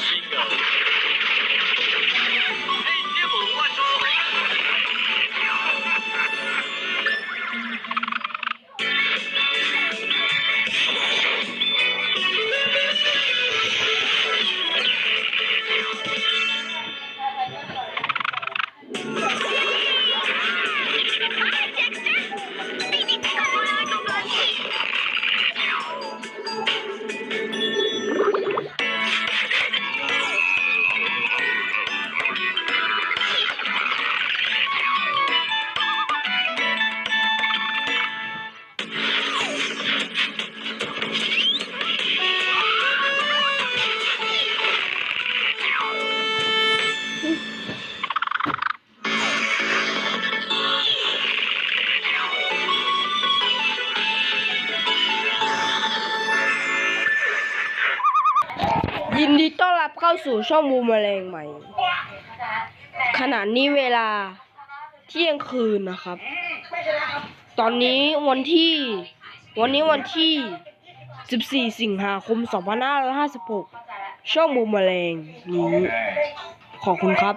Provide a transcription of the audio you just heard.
Chico. ยินดีต้อนรับเข้าสู่ช่องบูมแมลงใหม่ ขณะนี้เวลาเที่ยงคืนนะครับ ตอนนี้วันที่ วันนี้วันที่ 14 สิงหาคม 2556 ช่องบูมแมลงนี้ ขอบคุณครับ